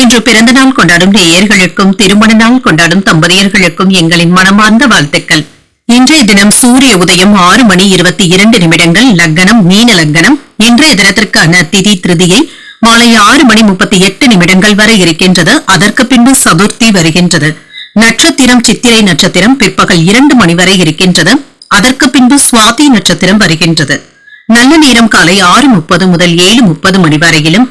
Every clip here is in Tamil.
இன்று பிறந்த நாள் கொண்டாடும் நேயர்களுக்கும் திருமண நாள் கொண்டாடும் தம்பதியர்களுக்கும் எங்களின் மனமார்ந்த வாழ்த்துக்கள். இன்றைய தினம் சூரிய உதயம் ஆறு மணி இருபத்தி இரண்டு நிமிடங்கள். லக்னம் மீன லக்னம் இன்றைய தினத்திற்கான திதி திருதியை மாலை ஆறு மணி முப்பத்தி எட்டு நிமிடங்கள் வரை இருக்கின்றது. அதற்கு பின்பு சதுர்த்தி வருகின்றது. நட்சத்திரம் சித்திரை நட்சத்திரம் பிற்பகல் இரண்டு மணி வரை இருக்கின்றது. அதற்கு பின்பு சுவாதி நட்சத்திரம் வருகின்றது. நல்ல நேரம் காலை ஆறு முப்பது முதல் ஏழு முப்பது மணி வரையிலும்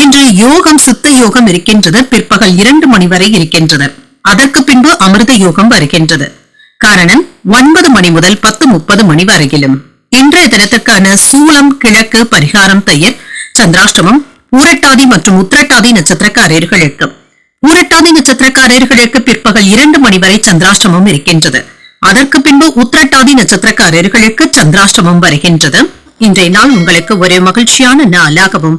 இன்று யோகம் சித்த யோகம் இருக்கின்றது. பிற்பகல் இரண்டு மணி வரை இருக்கின்றது. அதற்கு பின்பு அமிர்த யோகம் வருகின்றது. காரணம் ஒன்பது மணி முதல் பத்து முப்பது மணி வரையிலும். இன்றைய தினத்துக்கான சூலம் கிழக்கு பரிகாரம் தயிர் சந்திராஷ்டமம் ஊரட்டாதி மற்றும் உத்திரட்டாதி நட்சத்திரக்காரர்களுக்கு. ஊரட்டாதி நட்சத்திரக்காரர்களுக்கு பிற்பகல் இரண்டு மணி வரை சந்திராஷ்டமம் இருக்கின்றது. அதற்கு பின்பு உத்திரட்டாதி நட்சத்திரக்காரர்களுக்கு சந்திராஷ்டமம் வருகின்றது. இன்றைய நாள் உங்களுக்கு ஒரு மகிழ்ச்சியான நாளாகவும்